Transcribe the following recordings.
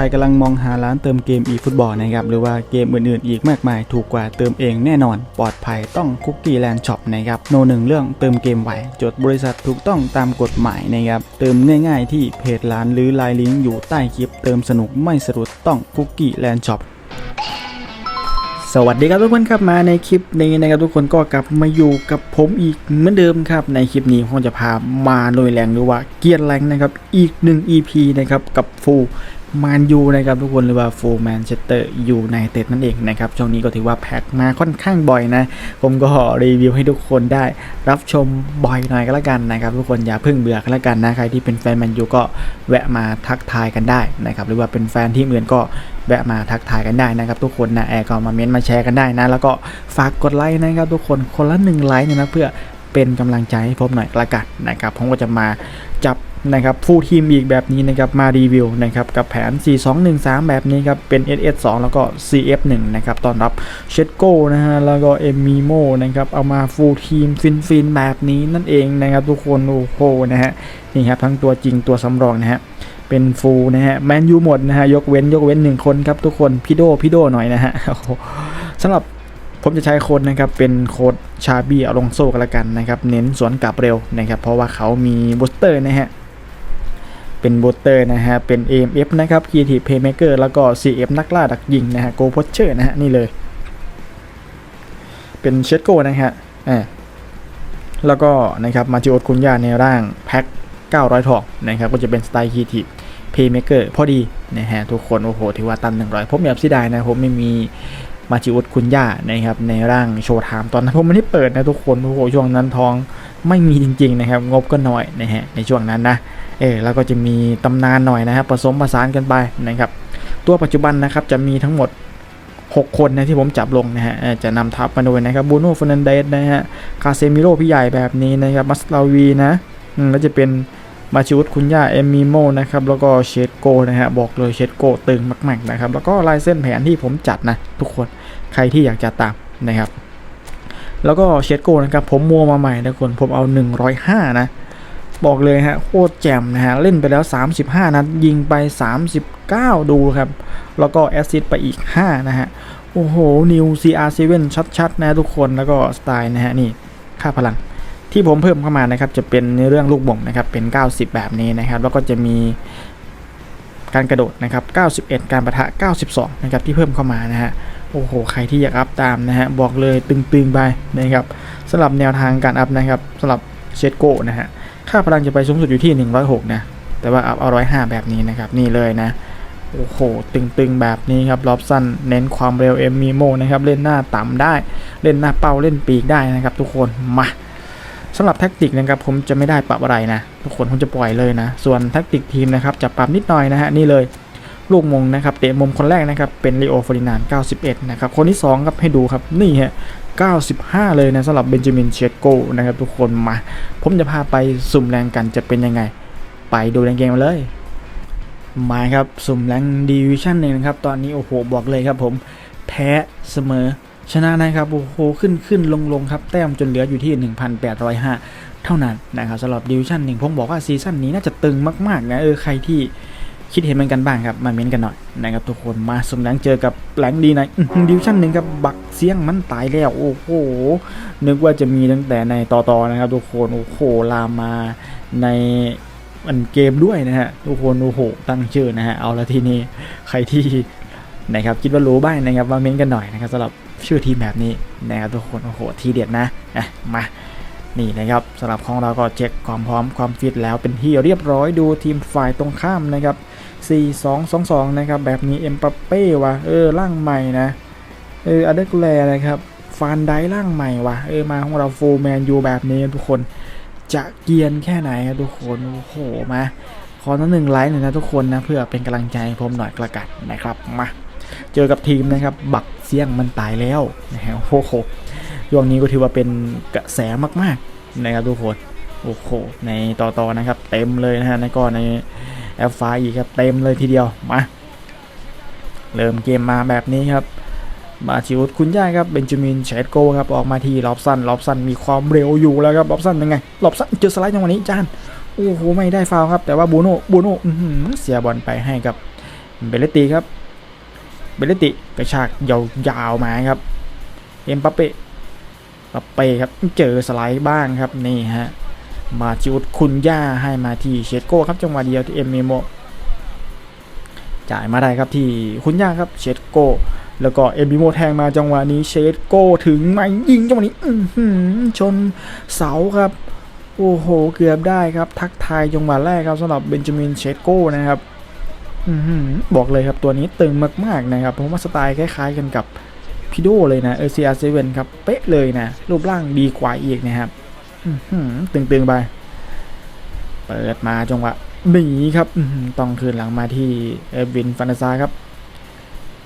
ใครกำลังมองหาร้านเติมเกม e ฟุตบอลนะครับหรือว่าเกมอื่นๆ อีกมากมายถูกกว่าเติมเองแน่นอน ปลอดภัยต้องคุกกี้แลนด์ช็อปนะครับโนหนึ่งเรื่องเติมเกมไหวจดบริษัทถูกต้องตามกฎหมายนะครับเติมง่ายๆ ที่เพจร้านหรือไลน์ลิงก์อยู่ใต้คลิป เติมสนุกไม่สะดุดต้องคุกกี้แลนด์ช็อปสวัสดีครับทุกคนครับมาในคลิปนี้นะครับทุกคนก็กลับมาอยู่กับผมอีกเหมือนเดิมครับ ในคลิปนี้ผมจะพามาลุยแรงหรือว่าเกียร์แรงนะครับอีกหนึ่ง EP นะครับกับฟู มานยูนะครับทุกคนหรือว่าฟูแมนเชสเตอร์ยูไนเต็ดนั่นเองนะครับช่วงนี้ก็ถือว่าแพ็คมาค่อนข้างบ่อยนะ ผมก็รีวิวให้ทุกคนได้รับชมบ่อยหน่อยก็แล้วกันนะครับ ทุกคนอย่าเพิ่งเบื่อก็แล้วกันนะใครที่เป็นแฟนแมนยูก็แวะมาทักทายกันได้นะครับหรือว่าเป็นแฟนที่อื่นก็แวะมาทักทายกันได้นะครับทุกคนนะแอร์ก็มาเม้นต์มาแชร์กันได้นะ แล้วก็ฝากกดไลค์นะครับทุกคนคนละหนึ่งไลค์นะเพื่อเป็นกำลังใจให้ผมหน่อยละกันนะครับผมก็จะมา นะครับฟูลทีมอีกแบบนี้นะครับมารีวิวนะครับกับแผน 4213 แบบนี้ครับเป็น SS2 แล้วก็ CF1 นะครับตอนรับเชดโก้นะฮะแล้วก็เอมิโมนะครับเอามาฟูลทีมฟินฟินแบบนี้นั่นเองนะครับทุกคนโอ้โหนะฮะนี่ครับทั้งตัวจริงตัวสำรองนะฮะเป็นฟูลนะฮะแมนยูหมดนะฮะยกเว้นยกเว้นหนึ่งคนครับทุกคนพี่โดพี่โดหน่อยนะฮะสำหรับผมจะใช้โค้ดนะครับเป็นโค้ดชาบี้อลงโซกันละกันนะครับเน้นสวนกลับเร็วนะครับเพราะว่าเขามีบูสเตอร์นะฮะ เป็นโบเตอร์นะฮะ เป็น AMF นะครับ Creative Playmaker แล้วก็ CF นักล่าดักยิงนะฮะโกโพเชอร์นะฮะ นี่เลย เป็นเชดโกนะฮะอ่าแล้วก็นะครับมาจิโอตคุนยาในร่างแพ็ค900ทองนะครับ ก็จะเป็นสไตล์คีทีเพย์เมเกอร์พอดีนะฮะ ทุกคน โอ้โหถือว่าตัน 100 ผมแบบเสียดายนะผมไม่มีมาจิโอุดคุณย่านะครับในร่างโชว์ไทม์ตอนนั้นผมไม่ได้เปิดนะทุกคนโอ้โหช่วงนั้นทอง ไม่มีจริงๆนะครับ งบก็น้อยนะฮะในช่วงนั้นนะเออแล้วก็จะมีตำนานหน่อยนะครับผสมผสานกันไปนะครับตัวปัจจุบันนะครับจะมีทั้งหมด 6 คนนะที่ผมจับลงนะฮะจะนำทัพมาโดยนะครับบูโน่ฟ e นันเดสนะฮะคาเซมิโร่พี่ใหญ่แบบนี้นะครับมัสลาวีนะแล้วจะเป็นมาชิวุฒคุณย่าเอมิโมนะครับแล้วก็เชดโกนะฮะบอกเลยเชดโกตึงมากๆนะครับแล้วก็ลายเส้นแผนที่ผมจัดนะทุกคนใครที่อยากจะตามนะครับ แล้วก็เชดโกนะครับผมมัวมาใหม่นะทุกคนผมเอา 105 นะ บอกเลยฮะโคตรแจ่มนะฮะ เล่นไปแล้ว 35 นัดยิงไป 39 ดูครับ แล้วก็แอสซิสไปอีก 5 นะฮะ โอ้โห นิว CR7 ชัด ๆ นะทุกคนแล้วก็สไตล์นะฮะ นี่ค่าพลังที่ผมเพิ่มเข้ามานะครับจะเป็นในเรื่องลูกบ่งนะครับเป็น 90 แบบนี้นะครับ แล้วก็จะมีการกระโดดนะครับ 91 การประทะ 92 นะครับที่เพิ่มเข้ามานะฮะ โอ้โห ใครที่อยากอัพตามนะฮะ บอกเลยตึงๆไปนะครับสำหรับแนวทางการอัพนะครับสำหรับเชดโกนะฮะ ค่าพลังจะไปสูงสุดอยู่ที่ 106 นะ แต่ว่าอัพเอา105แบบนี้นะครับ นี่เลยนะ โอ้โห ตึงๆแบบนี้ครับล็อบสั้นเน้นความเร็วเอ็มมีโมนะครับ เล่นหน้าต่ำได้ เล่นหน้าเป้าเล่นปีกได้นะครับ ทุกคน มาสำหรับแท็กติกนะครับผมจะไม่ได้ปรับอะไรนะ ทุกคนผมจะปล่อยเลยนะ ส่วนแท็กติกทีมนะครับจะปรับนิดหน่อยนะฮะนี่เลย ลูกมงนะครับเตะมุมคนแรกนะครับเป็นลีโอฟอรินาน91 นะครับ คนที่ 2 ครับให้ดูครับ นี่ฮะ95 เลยนะสำหรับเบนจามินเชดโกนะครับทุกคนมา ผมจะพาไปสุ่มแรงกันจะเป็นยังไง ไปดูแรงเกมมาเลย มาครับสุ่มแรงดิวิชั่นหนึ่งนะครับ ตอนนี้โอ้โหบอกเลยครับผมแพ้เสมอชนะนะครับโอ้โหขึ้นขึ้นลงลงครับ แต้มจนเหลืออยู่ที่ 1,805 เท่านั้นนะครับสำหรับดิวิชั่นหนึ่งผมบอกว่าซีซั่นนี้น่าจะตึงมากๆนะเออใครที่ คิดเห็นเหมือนกันบ้างครับ มาเม้นกันหน่อยนะครับทุกคนมาสุ่มแรงเจอกับแรงดีในดิวชั่นหนึ่งครับ บักเสียงมันตายแล้วโอ้โห นึกว่าจะมีตั้งแต่ในต่อๆนะครับทุกคนโอ้โหลามมาในอันเกมด้วยนะฮะทุกคนโอ้โหตั้งชื่อนะฮะเอาละทีนี้ใครที่นะครับคิดว่ารู้บ้างนะครับมาเม้นกันหน่อยนะครับสำหรับชื่อทีมแบบนี้นะครับทุกคนโอ้โหทีเด็ดนะอะมานี่นะครับสำหรับของเราก็เช็คความพร้อมความฟิตแล้วเป็นที่เรียบร้อยดูทีมฝ่ายตรงข้ามนะครับ 4-2-2-2 นะครับ แบบนี้เอ็มปัปเป้ว่ะเออร่างใหม่นะ เอออเดกแลนะครับฟานไดร่างใหม่ว่ะเออมาของเราโฟร์แมนยูแบบนี้ทุกคนจะเกียนแค่ไหนครับทุกคนโอ้โหมาขอตั้งหนึ่งไลค์หน่อยนะทุกคนนะ เพื่อเป็นกำลังใจผมหน่อยกระกัดนะครับมาเจอกับทีมนะครับ บักเสี่ยงมันตายแล้วนะฮะโอ้โหช่วงนี้ก็ถือว่าเป็นกระแสมากๆนะครับทุกคนโอ้โหในต่อๆนะครับ เต็มเลยนะฮะในก็ใน แอฟไฟอีกครับเต็มเลยทีเดียวมาเริ่มเกมมาแบบนี้ครับ มาชิวคุณย่าครับเบนจามินเชดโกครับออกมาที่ลอบสันลอบสันมีความเร็วอยู่แล้วครับลอบสันยังไงลอบสันเจอสไลด์จังหวะนี้จานโอ้โหไม่ได้ฟาวครับ แต่ว่าบูโน่บูโน่เสียบอลไปให้กับเบลตตีครับ เบลตติกระชากยาวๆมาครับเอ็มปัปเป้ปัปเป้ครับเจอสไลด์บ้างครับนี่ฮะ มาจิอุดคุณย่าให้มาที่เชดโก้ครับจังหวะเดียวที่เอ็มเมโมจ่ายมาได้ครับที่คุณย่าครับเชดโก้แล้วก็เอ็มเมโมแทงมาจังหวะนี้เชดโก้ถึงไหมยิงจังหวะนี้อื้อหือชนเสาครับ โอ้โห เกือบได้ครับ ทักทายจังหวะแรกครับสำหรับเบนจามินเชดโก้นะครับอื้อหือบอกเลยครับตัวนี้ตึงมากๆนะครับผมว่าสไตล์คล้ายๆกันกับพิโดเลยนะเอเซียเซเว่นครับ เป๊ะเลยนะ รูปร่างดีกว่าอีกนะครับ ตึงๆไป เปิดมาจังหวะหนีครับต้องคืนหลังมาที่เอวินฟานซาครับ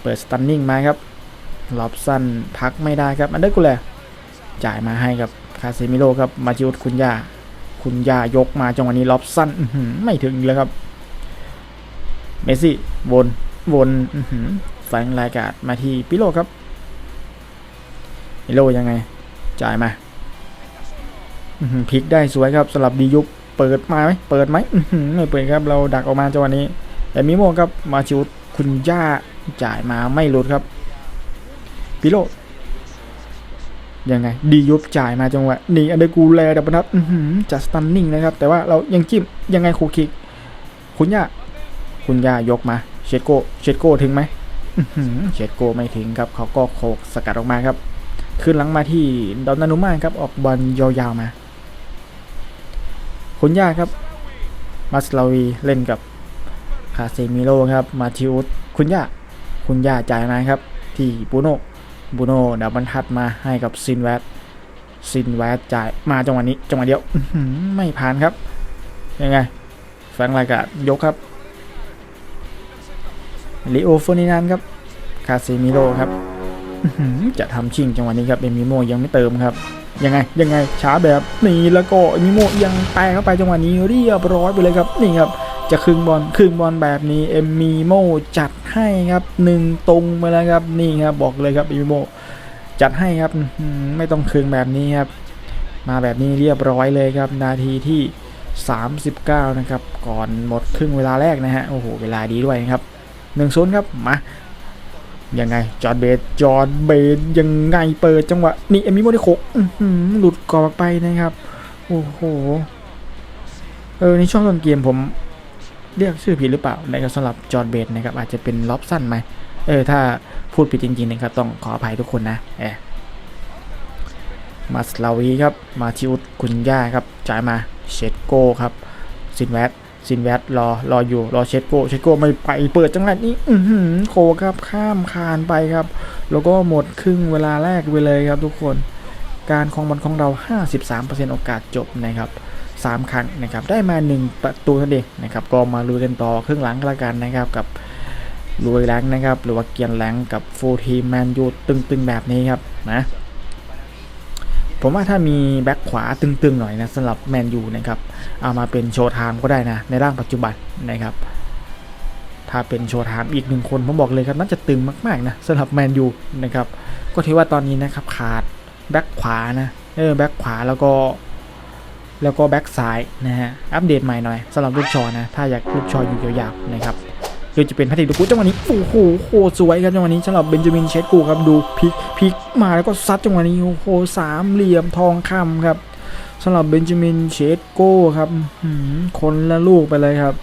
เปิดสตันนิ่งมาครับลอบสั้นพักไม่ได้ครับ อันเดอร์กูแลจ่ายมาให้กับคาเซมิโลครับ มาจิอุดคุณย่า คุณย่ายกมาจังหวะนี้ลอบสั้นไม่ถึงเลยครับ เมสซี่วนวนแฝงรายการมาที่ปิโลครับปิโลยังไง จ่ายมา พลิกได้สวยครับสลับดียุบเปิดมาไหมเปิดไหมไม่เปิดครับเราดักออกมาจังหวะนี้ แต่มิโมครับมาชิวคุณย่าจ่ายมาไม่หลุดครับพิโลยังไง ดียุบจ่ายมาจังหวะนี่อันเดอร์กูแลดับนัทอื้อหือจัดสตันนิ่งนะครับ แต่ว่าเรายังจิ้มยังไงคูคิก คุณย่าคุณย่ายกมา เชดโกเชดโกถึงไหมเชดโกไม่ถึงครับ เขาก็โคกสกัดออกมาครับ ขึ้นหลังมาที่ดอนนานุมาครับ ออกบอลยาวๆมา คุณย่าครับ มาสลาวีเล่นกับคาเซมิโลครับ มาทิอุสคุณย่าคุณย่าจ่ายมาครับ ที่บูโน่บูโน่ดับบรรทัดมาให้กับซินแวดซินแวดจ่ายมาจังหวะนี้จังหวะเดียวไม่ผ่านครับยังไงแฟรงค์รายกะยกครับลิโอฟอนินานครับคาเซมิโลครับจะทำชิงจังหวะนี้ครับเอมิโมยังไม่เติมครับ ยังไงยังไงช้าแบบนี้แล้วก็มิโมยังแปะเข้าไปจังหวะนี้เรียบร้อยไปเลยครับนี่ครับจะครึ่งบอลครึ่งบอลแบบนี้เอมิโมจัดให้ครับหนึ่งตรงไปแล้วครับนี่ครับบอกเลยครับเอมิโมจัดให้ครับไม่ต้องครึ่งแบบนี้ครับมาแบบนี้เรียบร้อยเลยครับ นาทีที่ 39 นะครับ ก่อนหมดครึ่งเวลาแรกนะฮะโอ้โหเวลาดีด้วยครับหนึ่งศูนย์ครับมา ยังไงจอร์ดเบสจอร์ดเบสยังไงเปิดจังหวะนี่เอมิโมได้โคกหลุดกรอบไปนะครับโอ้โหเออในช่วงต้นเกมผมเรียกชื่อผิดหรือเปล่านะครับสำหรับจอร์ดเบสนะครับอาจจะเป็นล็อบสั้นไหมเออถ้าพูดผิดจริงๆนะครับต้องขออภัยทุกคนนะเออมาสลาวีครับมาทิอุดคุนย่าครับจ่ายมาเชดโก้ครับซินแวด ซินแวดรอรออยู่รอเชดโกเชดโกไม่ไปเปิดจังหวะนี้อืโคครับข้ามคานไปครับ แล้วก็หมดครึ่งเวลาแรกไปเลยครับทุกคนการคองบอลของเรา 53%โอกาสจบนะครับ3ครั้งนะครับได้มา 1 ประตูนั่นเองนะครับก็มาลุยกันต่อครึ่งหลังกันละกันนะครับกับลุยแรงนะครับหรือว่าเกียนแรงกับฟูทีแมนยูตึงๆแบบนี้ครับนะ ผมว่าถ้ามีแบ็คขวาตึงๆหน่อยนะสำหรับแมนยูนะครับเอามาเป็นโชว์ไทม์ก็ได้นะ ในร่างปัจจุบันนะครับถ้าเป็นโชว์ไทม์อีกหนึ่งคนผมบอกเลยครับน่าจะตึงมากๆนะสำหรับแมนยูนะครับก็ถือว่าตอนนี้นะครับขาดแบ็คขวานะเออแบ็คขวาแล้วก็แล้วก็แบ็คซ้ายนะฮะ อัปเดตใหม่หน่อยสำหรับลูกชอนะ ถ้าอยากลูกชออยู่ยาวๆนะครับ โดยจะเป็นพัติดูกุจังหวะนี้โอ้โหโคตรสวยครับจังหวะนี้สำหรับเบนจามินเชดกูครับดูพลิกพลิกมาแล้วก็ซัดจังหวะนี้โอ้โหสามเหลี่ยมทองคำครับสำหรับเบนจามินเชดโก้ครับคนละลูกไปเลยครับ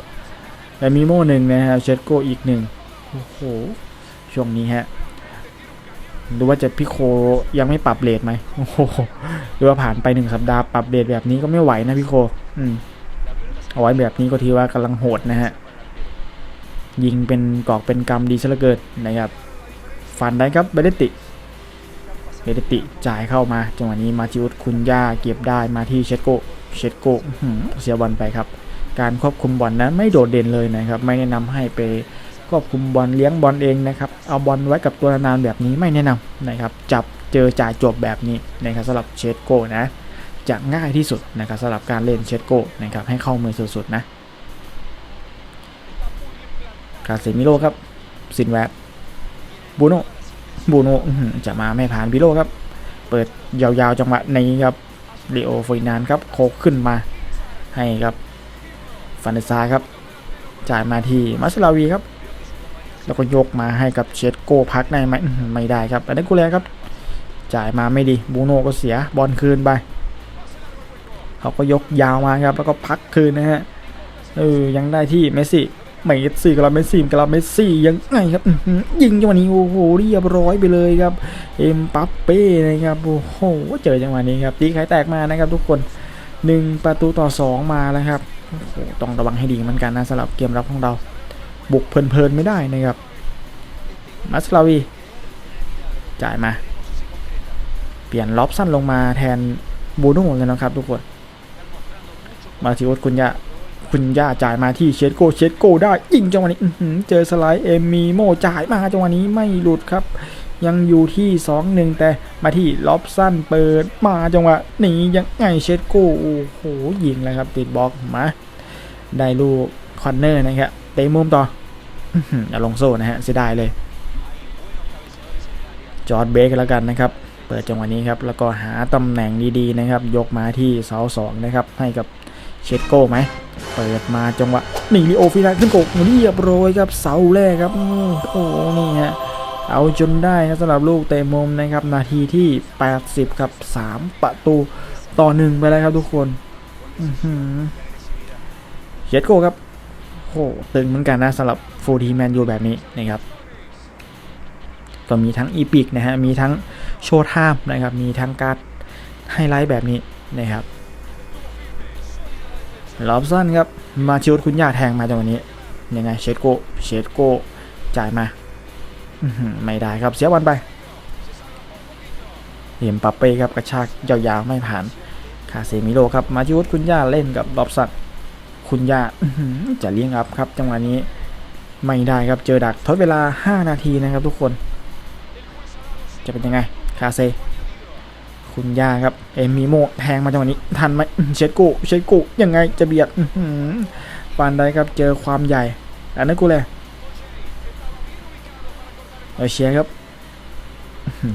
แต่มีโม่หนึ่งนะฮะเชดโก้อีกหนึ่งโอ้โหช่วงนี้ฮะดูว่าจะพิโคยังไม่ปรับเลทไหมโอ้โหหรือว่าผ่านไปหนึ่งสัปดาห์ปรับเลทแบบนี้ก็ไม่ไหวนะพิโค อืมเอาไว้แบบนี้ก็ถือว่ากำลังโหดนะฮะ ยิงเป็นกอกเป็นกำดีซะเหลือเกินนะครับฟันได้ครับเบเดติเบเดติจ่ายเข้ามาจังหวะนี้มาจิอุดคุณย่าเก็บได้มาที่เชดโกเชดโกเสียบอลไปครับ การควบคุมบอลนะไม่โดดเด่นเลยนะครับ ไม่แนะนำให้ไปควบคุมบอลเลี้ยงบอลเองนะครับเอาบอลไว้กับตัวนานแบบนี้ไม่แนะนำนะครับจับเจอจ่ายจบแบบนี้นะครับสำหรับเชดโกนะจะง่ายที่สุดนะครับสำหรับการเล่นเชดโกนะครับให้เข้ามือสุดๆนะ คาเซมิโลครับซินแวดบูโนบูโนจะมาไม่ผ่านบิโลครับ เปิดยาวๆจังหวะนี้ครับลีโอฟินานครับโคกขึ้นมาให้ครับฟันเดซาครับ จ่ายมาที่มัสลาวีครับ แล้วก็ยกมาให้กับเชดโกพักได้ไหมไม่ได้ครับอันนี้กูแลครับ จ่ายมาไม่ดีบูโนก็เสียบอลคืนไปเขาก็ยกยาวมาครับ แล้วก็พักคืนนะฮะเออยังได้ที่เมสซี่ เมสซี่กับเราเมสซี่กับเราเมสซี่ยังไงครับยิงจังหวะนี้โอ้โหเรียบร้อยไปเลยครับเอ็มปัปเป้นะครับโอ้โหเจอจังหวะนี้ครับตีไข่แตกมานะครับทุกคนหนึ่งประตูต่อสองมาแล้วครับต้องระวังให้ดีเหมือนกันนะสำหรับเกมรับของเรา บุกเพลินๆไม่ได้นะครับมัสลาวีจ่ายมา เปลี่ยนล็อบสั้นลงมาแทนบูโน่เลยนะครับทุกคนมาทิโอสคุณย่า คุณย่าจ่ายมาที่เชดโกเชดโกได้ยิงจังหวะนี้เจอสไลด์เอมีโมจ่ายมาจังหวะนี้ไม่หลุดครับ ยังอยู่ที่ 2-1 แต่มาที่ล็อบสั้นเปิดมาจังหวะนี้ยังไงเชดโกโอ้โหยิงเลยครับ ติดบล็อกมาได้ลูกคอนเนอร์นะครับเตะมุมต่ออื้อหืออลงโซ่นะฮะเสียดายเลย จอร์ดเบรกแล้วกันนะครับ เปิดจังหวะนี้ครับ แล้วก็หาตำแหน่งดีๆนะครับ ยกมาที่เสาสองนะครับ ให้กับ เชดโก้ไหมเปิดมาจังหวะหนีลิโอฟินาขึ้นโกเรียบร้อยครับเสาแรกครับโอ้โหนี่ฮะเอาจนได้ครับสำหรับลูกเตะมุมนะครับ นาทีที่ 80 ครับ 3 ประตูต่อหนึ่งไปแล้วครับทุกคนเชดโก้ครับโอ้โหตึงเหมือนกันนะสำหรับฟูดีแมนยูแบบนี้นะครับก็มีทั้งอีพิกนะฮะ มีทั้งโชว์ไทม์นะครับ มีทั้งการ์ดไฮไลท์แบบนี้นะครับ ลอบสันครับ มาชิวคุณย่าแทงมาจังหวะนี้ ยังไงเชดโกเชดโกจ่ายมา ไม่ได้ครับเสียบอลไปเห็นปัปเป้ครับกระชากยาวๆไม่ผ่าน คาเซมิโลครับ มาชิวคุณย่าเล่นกับลอบสันคุณย่าจะเลี้ยงอัพครับจังหวะนี้ไม่ได้ครับเจอดักทดเวลา 5 นาทีนะครับทุกคน จะเป็นยังไง คาเซ คุณย่าครับ เอมิโมแทงมาจังหวะนี้ ทันไหมเชดกูเชดกูยังไงจะเบียดอื้อหือปานใดครับเจอความใหญ่อันนั้นกูเลยเอเชียครับ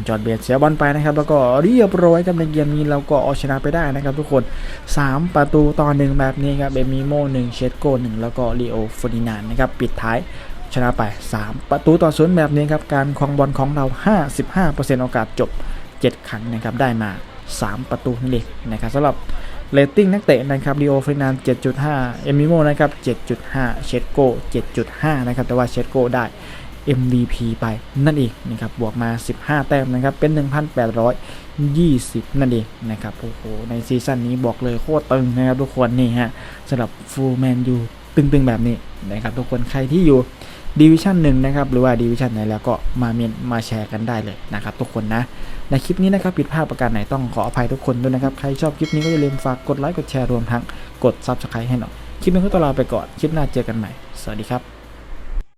จอดเบียดเสียบอลไปนะครับ แล้วก็เรียบร้อยครับในเกมนี้เราก็เอาชนะไปได้นะครับทุกคน 3 ประตูต่อหนึ่งแบบนี้ครับเอมิโมหนึ่งเชดโกหนึ่งแล้วก็ลีโอฟอร์ดินานนะครับปิดท้ายชนะไป 3 ประตูต่อศูนย์แบบนี้ครับ การครองบอลของเรา 55%โอกาสจบ 7 ครั้งนะครับได้มา 3 ประตูนั่นเองนะครับสำหรับเรตติ้งนักเตะนะครับลีโอฟรินาน7.5 เอมิโมนะครับ 7.5 เชดโก 7.5 นะครับ แต่ว่าเชดโกได้ MVP ไปนั่นเองนะครับบวกมา 15 แต้มนะครับเป็น 1,820 นั่นเองนะครับโอ้โหในซีซั่นนี้บอกเลยโคตรตึงนะครับทุกคนนี่ฮะสำหรับฟูลแมนยูตึงๆแบบนี้นะครับทุกคนใครที่อยู่ดิวิชั่นหนึ่งนะครับหรือว่าดิวิชั่นไหนแล้วก็มาเมนมาแชร์กันได้เลยนะครับทุกคนนะ ในคลิปนี้นะครับผิดพลาดประการไหนต้องขออภัยทุกคนด้วยนะครับ ใครชอบคลิปนี้ก็อย่าลืมฝากกดไลค์กดแชร์รวมทั้งกดซับสไครต์ให้หน่อยคลิปนี้ก็ต้องลาไปก่อน คลิปหน้าเจอกันใหม่ สวัสดีครับ